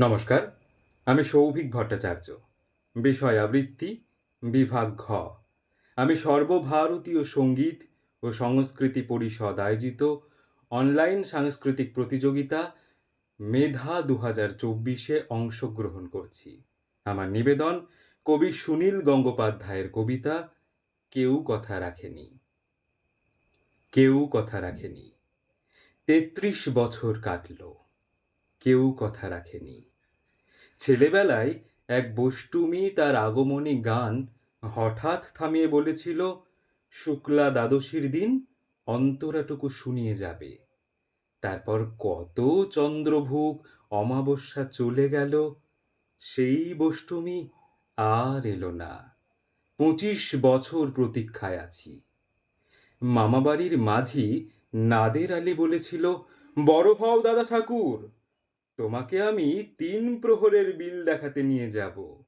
নমস্কার, আমি সৌভিক ভট্টাচার্য। বিষয় আবৃত্তি বিভাগ ঘ। আমি সর্বভারতীয় সংগীত ও সংস্কৃতি পরিষদ আয়োজিত অনলাইন সাংস্কৃতিক প্রতিযোগিতা মেধা দু হাজার চব্বিশে অংশগ্রহণ করছি। আমার নিবেদন কবি সুনীল গঙ্গোপাধ্যায়ের কবিতা, কেউ কথা রাখেনি। কেউ কথা রাখেনি। তেত্রিশ বছর কাটলো। কেউ কথা রাখেনি। ছেলেবেলায় এক বষ্টুমি তার আগমনী গান হঠাৎ থামিয়ে বলেছিল, শুক্লা দ্বাদশীর দিন অন্তরাটুকু শুনিয়ে যাবে। তারপর কত চন্দ্রভুক অমাবস্যা চলে গেল, সেই বষ্টুমি আর এলো না। পঁচিশ বছর প্রতীক্ষায় আছি। মামাবাড়ির মাঝি নাদের আলী বলেছিল, বড় হও দাদা ঠাকুর। তোমাকে আমি তিন প্রহরের বিল দেখাতে নিয়ে যাব।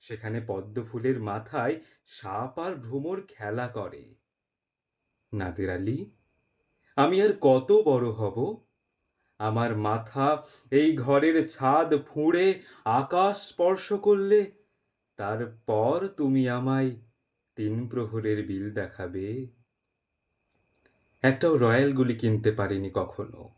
সেখানে পদ্ম ফুলের মাথায় সাপ আর ভ্রমর খেলা করে। নাদের আলী, আমি আর কত বড় হব? আমার মাথা এই ঘরের ছাদ ফুঁড়ে আকাশ স্পর্শ করলে, তারপর তুমি আমায় তিন প্রহরের বিল দেখাবে। একটাও রয়্যাল গুলি কিনতে পারিনি কখনো।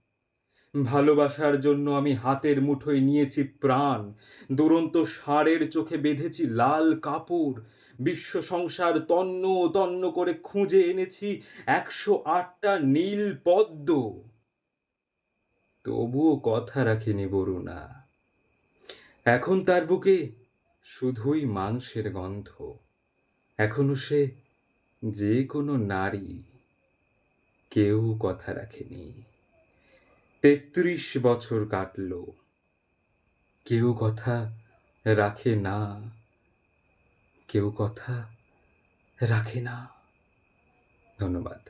ভালোবাসার জন্য আমি হাতের মুঠোয় নিয়েছি প্রাণ। দুরন্ত ষাঁড়ের চোখে বেঁধেছি লাল কাপড়। বিশ্ব সংসার তন্ন তন্ন করে খুঁজে এনেছি একশো আটটা নীল পদ্ম। তবুও কথা রাখেনি বরুণা। এখন তার বুকে শুধুই মাংসের গন্ধ। এখনও সে যে কোনো নারী কেউ কথা রাখেনি। তেত্রিশ বছর কাটল। কেউ কথা রাখে না। কেউ কথা রাখে না। ধন্যবাদ।